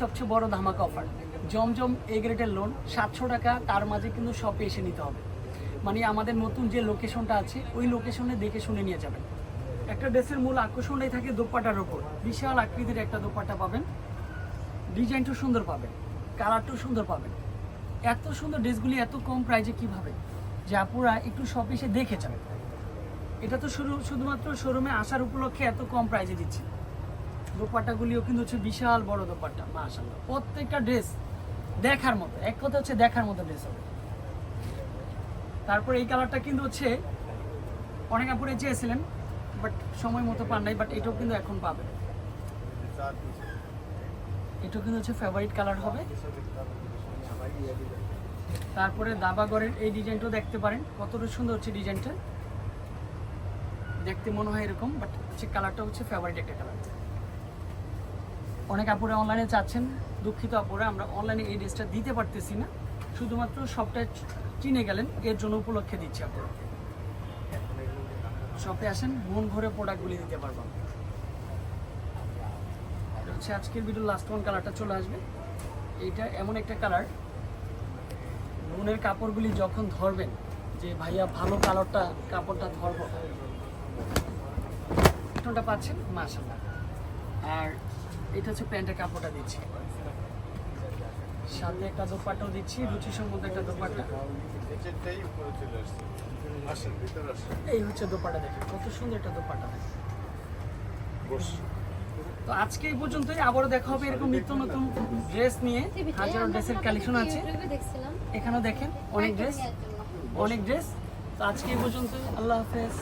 সবচেয়ে বড় ধামাকা অফার জমজম এ গ্রেডের লোন সাতশো টাকা, তার মাঝে কিন্তু শপে এসে নিতে হবে। মানে আমাদের নতুন যে লোকেশনটা আছে, ওই লোকেশনে দেখে শুনে নিয়ে যাবেন। একটা ড্রেসের মূল আকর্ষণটাই থাকে দোপাটার ওপর। বিশাল আকৃতির একটা দোপাট্টা পাবেন। ডিজাইনটাও সুন্দর পাবেন। কালারটাও সুন্দর পাবেন। এত সুন্দর ড্রেসগুলি এত কম প্রাইজে কীভাবে? যে আপুরা একটু শপ এসে দেখে যাবে এটা তো শুধু শুধুমাত্র শোরুমে আসার উপলক্ষে এত কম প্রাইজে দিচ্ছি। দোপাট্টাগুলিও কিন্তু হচ্ছে বিশাল বড় দোপাট্টা, মাশাআল্লাহ। প্রত্যেকটা ড্রেস দেখার মতো। এক কথা হচ্ছে দেখার মতো ড্রেস হবে। তারপর এই কালারটা কিন্তু হচ্ছে অনেক আপুরে চেয়েছিলেন বাট সময় মতো পান নাই বাট এটাও কিন্তু এখন পাবেন। এটাও কিন্তু হচ্ছে ফেভারিট কালার হবে। তারপরে দাবাগরের এই ডিজাইনটাও দেখতে পারেন, কতটা সুন্দর হচ্ছে ডিজাইনটা। দেখতে মনে হয় এরকম বাট হচ্ছে কালারটা হচ্ছে ফেভারিট একটা কালার অনেক আপুরা অনলাইনে চাচ্ছেন দুঃখিত আপুরা, আমরা অনলাইনে এই ড্রেসটা দিতে পারতেছি না। শুধুমাত্র সবটা চিনে গেলেন, এর জন্য উপলক্ষে দিচ্ছি আপনারা শপে আসেন, মন ভরে প্রোডাক্টগুলি দিতে পারব হচ্ছে আজকের ভিডিও লাস্ট ওয়ান কালারটা চলে আসবে। এইটা এমন একটা কালার মনের কাপড়গুলি যখন ধরবেন, যে ভাইয়া ভালো কালারটা, কাপড়টা ধরবো। পাচ্ছেন? মাশাল্লাহ আর এটা হচ্ছে প্যান্টের কাপড়টা দিচ্ছি। সাথে একটা দোপাট্টাও দিচ্ছি, রুচি সম্মত একটা আসেন এই হচ্ছে দোপাটা দেখেন, কত সুন্দর একটা দোপাটা দেখেন। তো আজকে এই পর্যন্তই, আবারও দেখা হবে এরকম নিত্য নতুন ড্রেস নিয়ে। হাজারো ড্রেসের কালেকশন আছে। এখানেও দেখেন, অনেক ড্রেস অনেক ড্রেস তো আজকে এই পর্যন্তই, আল্লাহ হাফেজ।